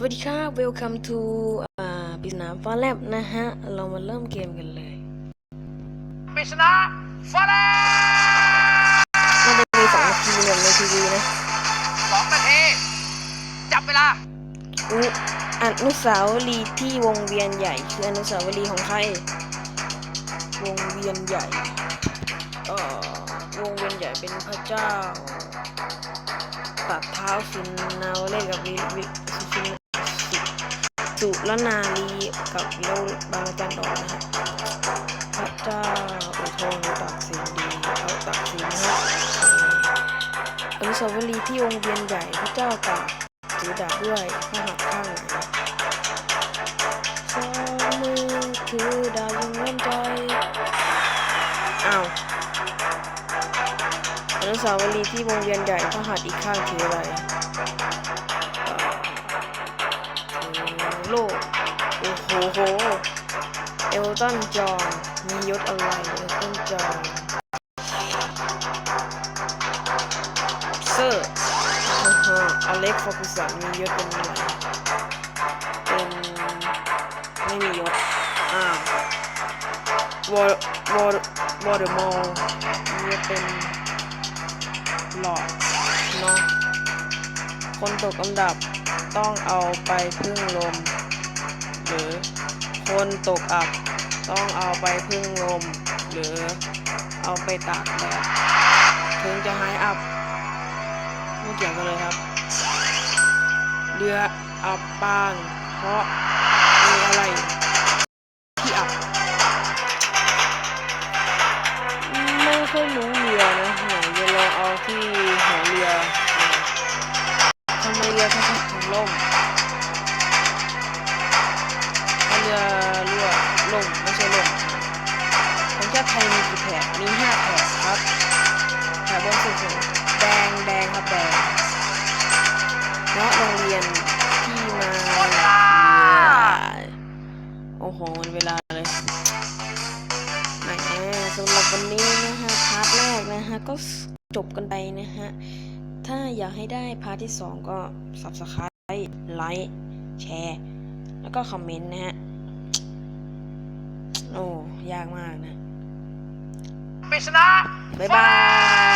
สวัสดีครับ welcome to อ่าปริศนาฟ้าแลบนะฮะ เรามาเริ่มเกมกันเลยปริศนาฟ้าแลบมันจะมีสองนาทีเหมือนในทีวีนะสองนาทีจับเวลาอุอนุสาวรีย์ที่วงเวียนใหญ่ คืออนุสาวรีย์ของใครวงเวียนใหญ่เอ่อวงเวียนใหญ่เป็นพระเจ้าตัดเท้าสุนาวเล่กับวิวิสุชินสิ สุรนารีกับวิโรจน์บางจันทร์ดอนนะฮะพระเจ้าอุทงตักสินดีเขาตักสินนะฮะอนุสาวรีย์ที่วงค์เวียนใหญ่พระเจ้าตากถือดาบด้วยพระหัตถ์ข้างไหนสองมือถือดาบยังเล่นใจอ้าวอนุสาวรีย์ที่วงเวียนใหญ่พระหัตถ์อีกข้างถืออะไร โล่โอ้โหโห เอลตันจอห์นมียศอะไร เอลตันจอห์นเซอร์ฮ่าฮ่าอเล็กฟอร์กุสันมียศเป็นอะไร เป็นไม่มียศ อ้าววอร์วอร์วอร์เดอมอลนี่เป็นหลอดเนาะคนตกอันดับ ต้องเอาไปพึ่งลม หรือคนตกอับ ต้องเอาไปพึ่งลม หรือเอาไปตากแดดถึงจะหายอับไม่เกี่ยวกันเลยครับ เรืออับปาง เพราะมีอะไรที่อับ ไม่ค่อยรู้เรือนะไหนจะลองเอาที่หัวเรือ เรือเขาถึงล่มเรือรั่วล่มไม่ใช่ล่มของชาติไทยมีกี่แถบมีห้าแถบครับแถบบนสุดแดงแดงครับแดงเพราะโรงเรียนที่มาโอ้โหมันเวลาเลยแหมสำหรับวันนี้นะฮะพาร์ทแรกนะฮะก็จบกันไปนะฮะ ถ้าอยากให้ได้พาร์ทที่ 2 ก็ subscribe ไลค์แชร์ แล้วก็คอมเมนต์นะฮะ โอ้ ยากมากนะปริศนาบ๊ายบาย